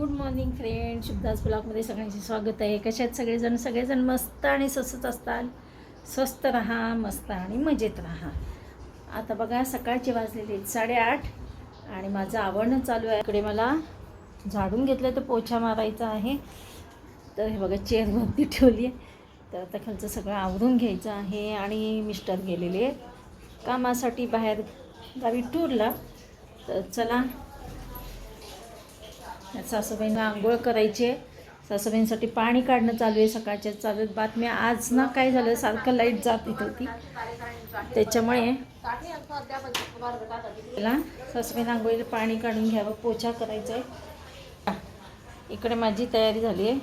Good morning friend शुभदास ब्लॉगमध्ये सगळ्यांचे स्वागत आहे. कशात सगळेजण? सगळेजण मस्त आणि स्वस्त असताल? स्वस्त राहा मस्त आणि मजेत राहा. आता बघा सकाळचे वाजलेले साडेआठ आणि माझं आवडणं चालू आहे. इकडे मला झाडून घेतलं तर पोछा मारायचा आहे. तर हे बघा चेअरवरती ठेवली आहे. तर आता खालचं सगळं आवरून घ्यायचं आहे आणि मिस्टर गेलेले आहेत. कामासाठी बाहेर गावी टूरला तर चला सासूबाईंना आंघोळ करायची. आहे सासूबाईंसाठी पाणी काढणं चालू आहे सकाळच्या चालत. बातम्या आज ना काय झालं सारखं लाइट जात येत होती. त्याच्यामुळे त्याला सासूबाईंना आंघोळीला पाणी काढून घ्यावं पोछा करायचा आहे. इकडे माझी तयारी झाली आहे.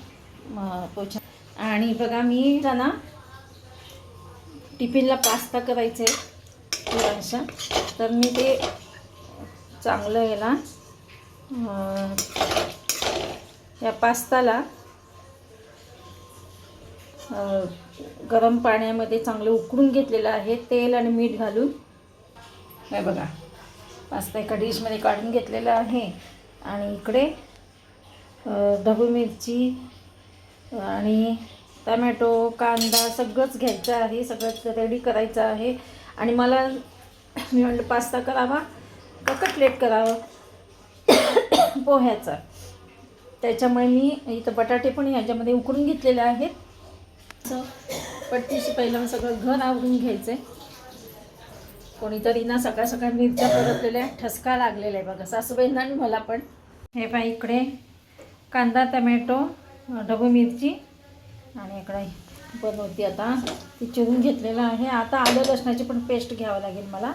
पोछा. आणि बघा मी त्यांना टिफिनला पास्ता करायचा आहे. थोडासा. तर मी ते चांगलं याला या पास्ताला गरम पाण्यामध्ये चांगलं उकळून घेतलेलं आहे तेल आणि मीठ घालून. हे बघा पास्ता एका डिशमध्ये काढून घेतलेला आहे. आणि इकडे ढबू मिरची आणि टमॅटो कांदा सगळंच घ्यायचं आहे सगळंच रेडी करायचं आहे. आणि मला मी म्हणलं पास्ता करावा का कटलेट करावं? पोह्याचा. त्याच्यामुळे मी इथं बटाटे पण ह्याच्यामध्ये उकडून घेतलेले आहेत. असं पट्टीशी पहिलं सगळं घर आवरून घ्यायचं आहे कोणीतरी ना सकाळ सकाळ मिरच्या परतलेल्या ठसका लागलेला आहे बघा. सासूबाईंना आणि मला पण. हे पहा इकडे कांदा टमॅटो ढबू मिरची आणि इकडे बनवते आता. ती चिरून घेतलेलं आहे. आता आलं लसणाची पण पेस्ट घ्यावं लागेल मला.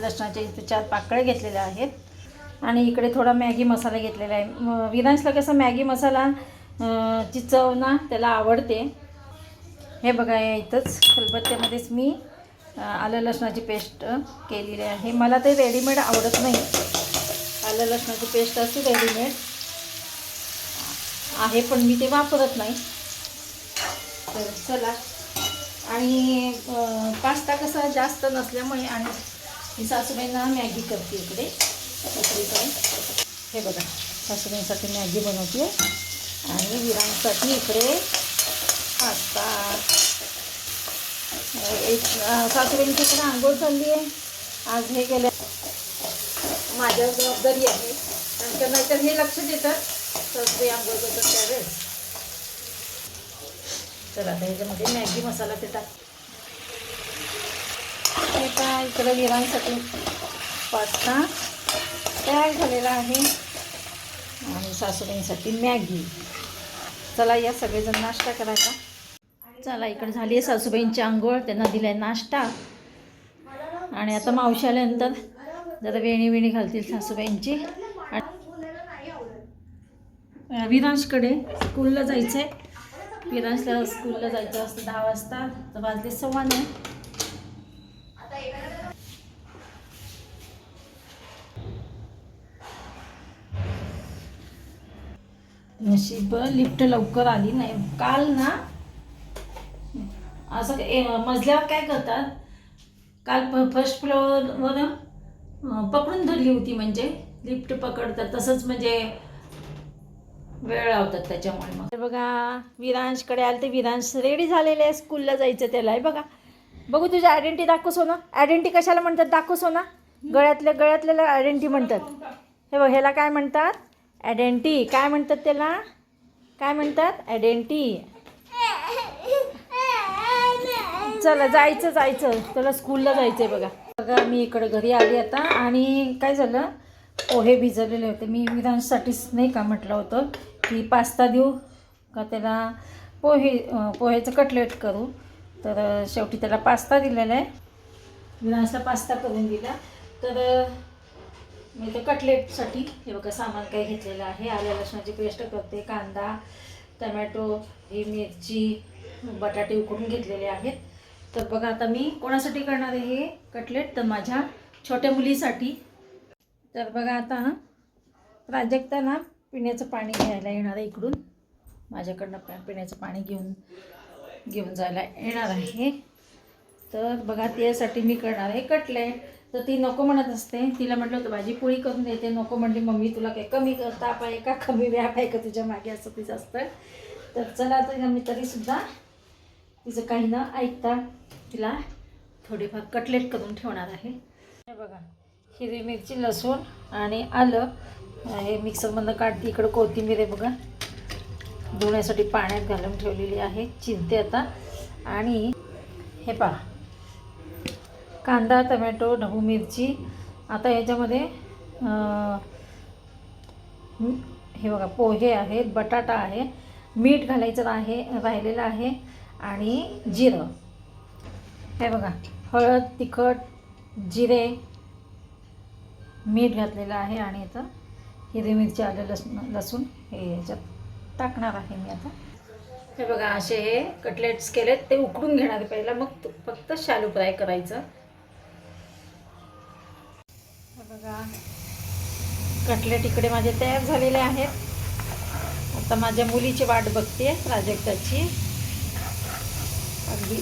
लसणाच्या इथे चार पाकळ्या घेतलेल्या आहेत. आणि इकडे थोडा मॅगी मसाला घेतलेला आहे. म- विरांशला कसं मॅगी मसाला ची चव ना त्याला आवडते. हे बघा या इथंच खलबत्त्यामध्येच मी आलं लसणाची पेस्ट केलेली आहे. मला ते रेडीमेड आवडत नाही. आलं लसणाची पेस्ट असते रेडीमेड आहे पण मी ते वापरत नाही. तर चला. आणि पास्ता कसा जास्त नसल्यामुळे आणि मी सासूबाईंना मॅगी करते इकडे. हे बघा सासूबाईंसाठी मॅगी बनवते आणि विरांसाठी इकडे पास्ता. एक अं, सासूबाईंची इकडे आंघोळ चालली आहे आज हे गेल्या माझ्या जबाबदारी आहे. नंतर नाहीतर हे लक्ष देतात. सासूबाई आंघोळ करतात त्यावेळेस. चला आता ह्याच्यामध्ये मॅगी मसाला ते टाक. हे का इकडं विरांसाठी पास्ता. तयार झालेला आहे. आणि सासूबाईंसाठी मॅगी. चला या सगळेजण नाश्ता करायचा चला इकडे झाली आहे सासूबाईंची आंघोळ. त्यांना दिलाय नाश्ता. आणि आता मावशी आल्यानंतर जरा वेणी वेणी घालतील सासूबाईंची. आणि विरांशकडे स्कूलला जायचं आहे विरांशला स्कूलला जायचं असतं दहा वाजता. तर वाजले सव्वा नऊ. नशीब लिफ्ट लवकर आली नाही. काल ना असं मजल्यावर काय करतात काल फर्स्ट फ्लोअरवर पकडून धरली होती म्हणजे लिफ्ट पकडतात तसंच म्हणजे वेळ लावतात त्याच्यामुळे मग. बघा विरांशकडे आलं ते विरांश रेडी झालेले आहे स्कूलला जायचं त्याला. आहे बघा बघू तुझी आयडेंटिटी दाखव सोना. आयडेंटी कशाला म्हणतात? दाखव सोना. गळ्यातल्या गळ्यातल्याला आयडेंटिटी म्हणतात. हे बघ ह्याला काय म्हणतात? ॲडेंटी काय म्हणतात त्याला? काय म्हणतात? ॲडेंटी चला जायचं जायचं. त्याला स्कूलला जायचं आहे बघा. बघा मी इकडं घरी आली आता आणि काय झालं? पोहे भिजवलेले होते. मी विधानसाठीच नाही का म्हटलं होतं की पास्ता देऊ का त्याला पोहे पोहेचं कटलेट करू? तर शेवटी त्याला पास्ता दिलेला आहे. विधानचा पास्ता करून दिला. तर मी तर कटलेटसाठी हे बघा सामान काही घेतलेलं आहे. आल्या लसणाची पेस्ट करते कांदा टमॅटो ही मिरची बटाटे उकडून घेतलेले आहेत. तर बघा आता मी कोणासाठी करणार आहे हे कटलेट? तर माझ्या छोट्या मुलीसाठी. तर बघा आता प्राजक्ता ना पिण्याचं पाणी घ्यायला येणार आहे इकडून. माझ्याकडनं पिण्याचं पाणी घेऊन घेऊन जायला येणार आहे. तर बघा त्यासाठी मी करणार आहे कटलेट. तर ती नको म्हणत असते. तिला म्हटलं होतं भाजी पोळी करून देते नको म्हणली मम्मी तुला काय कमी ताप आहे का कमी व्याप आहे का तुझ्या मागे? असं तिचं असतं तर चला तर मी तरीसुद्धा तिचं काही न ऐकता तिला थोडेफार कटलेट करून ठेवणार आहे. हे बघा हिरवी मिरची लसूण आणि आलं. हे मिक्सरमधनं काढते इकडं कोथिंबीर आहे बघा. धुण्यासाठी पाण्यात घालून ठेवलेली आहे चिंते आता. आणि हे पहा कांदा टमॅटो ढबू मिरची. आता याच्यामध्ये हे बघा पोहे आहेत बटाटा आहे मीठ घालायचं आहे राहिलेलं आहे आणि जिरं. हे बघा हळद तिखट जिरे मीठ घातलेलं आहे आणि इथं हिरवी मिरची आलं लसूण लसूण हे याच्यात टाकणार आहे मी आता. हे बघा असे हे कटलेट्स केलेत ते उकडून घेणार आहे पहिला. मग तो- फक्त शालू फ्राय करायचं. बघा. कटलेट इकडे माझे तयार झालेले आहेत. आता माझ्या मुलीची वाट बघते प्राजक्ताची अगदी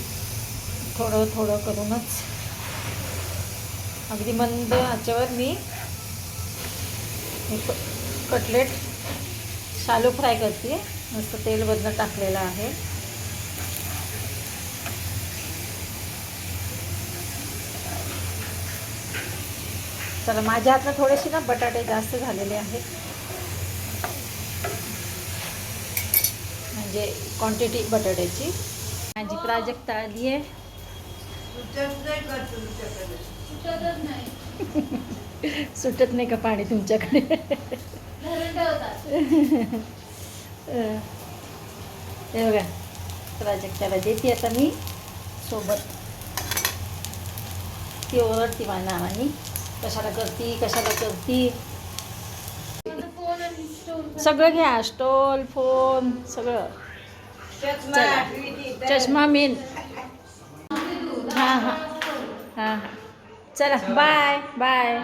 थोडं थोडं करूनच. अगदी मंद आचेवर मी हे कटलेट शालू फ्राय करते मस्त तेल बदल टाकलेलं आहे. चला माझ्या हातनं थोडेसे ना बटाटे जास्त झालेले आहेत. म्हणजे क्वांटिटी बटाट्याची. माझी प्राजक्ता आली आहे. सुटत नाही का पाणी तुमच्याकडे? हे बघा प्राजक्ताला देते आता मी सोबत. ती ओरडती माझ्या नावानी कशाला करती कशाला करती? सगळं घ्या स्टोल फोन सगळं. चला. चष्मा मेन. हां हां. हां हां. चला बाय बाय.